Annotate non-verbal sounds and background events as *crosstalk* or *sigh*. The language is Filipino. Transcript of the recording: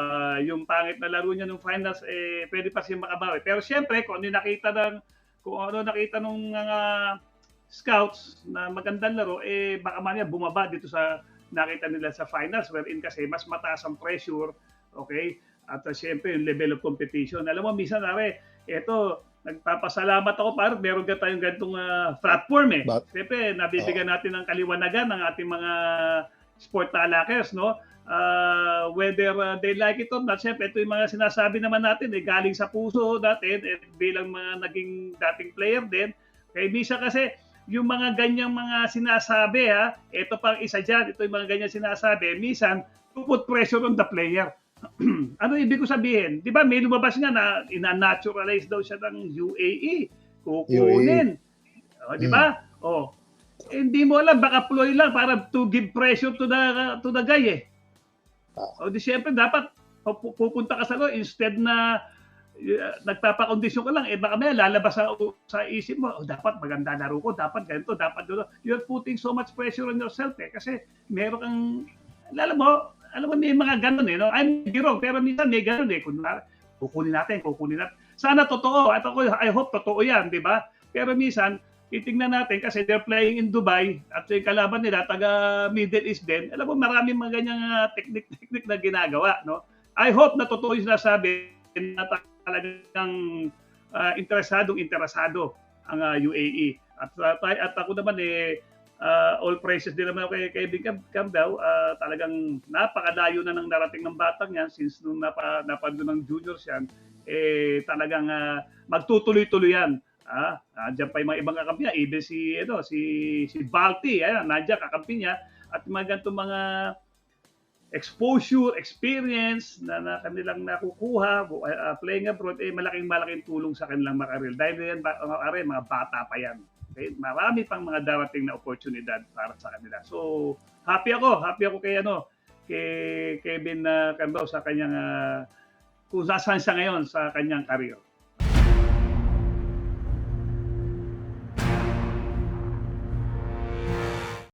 ah, yung pangit na laro niya nung finals, eh, pwede pa siya makabawi. Pero siyempre, kung ano nakita ng, kung ano nakita ng mga scouts na magandang laro, eh, baka manya bumaba dito sa nakita nila sa finals wherein kasi mas mataas ang pressure, okay? At uh, siyempre, yung level of competition. Alam mo, minsan, are, eto, nagpapasalamat ako para meron ka tayong ganitong ah, platform eh. But- Siyempre, nabibigyan natin ng kaliwanagan ng ating mga sport talakers, no? Uh, whether uh, they like it or not, siyempre, ito yung mga sinasabi naman natin, eh, galing sa puso natin, eh, bilang mga naging dating player din. Kaya minsan kasi, yung mga ganyang mga sinasabi, ha, ito pang isa dyan, ito yung mga ganyang sinasabi, minsan, to put pressure on the player. *clears throat* ano ibig ko sabihin? Di ba may lumabas nga na ina-naturalize daw siya ng UAE. Kukunin. O, di ba? Oh. Eh, hindi mo alam, baka ploy lang para to give pressure to the to the guy eh. O di syempre dapat pu- pupunta ka sa lo instead na uh, nagpapakondisyon ka lang, eh baka may lalabas sa, sa isip mo, oh, dapat maganda laro ko, dapat ganito, dapat ganito. You're putting so much pressure on yourself eh. Kasi meron kang, alam mo, alam mo may mga ganun eh. No? I'm wrong, pero minsan may ganun eh. Kunwari, kukunin natin, kukunin natin. Sana totoo. At ako, I hope totoo yan, di ba? Pero minsan, titingnan natin kasi they're playing in Dubai at yung kalaban nila taga Middle East din. Alam mo maraming mga ganyang uh, technique-technique na ginagawa, no? I hope na totoo yung sinasabi na talagang uh, interesadong interesado ang uh, UAE. At, uh, at ako naman eh uh, all praises din naman kay kay Big Cam, Cam daw. Uh, talagang napakalayo na nang narating ng batang yan since nung napa, napando ng juniors yan, eh talagang uh, magtutuloy-tuloy yan. Ah, nandiyan pa yung mga ibang kakampi niya, even si ano, si si Balti, ayan, nandiyan kakampi niya at mga ganitong mga exposure, experience na, na kanilang nakukuha uh, playing abroad, eh malaking malaking tulong sa kanilang makaril. Dahil yan, ba- mga, bata pa yan. Okay? Marami pang mga darating na oportunidad para sa kanila. So, happy ako. Happy ako kay ano, kay Kevin uh, Cambao sa kanyang uh, kung nasaan siya ngayon sa kanyang career.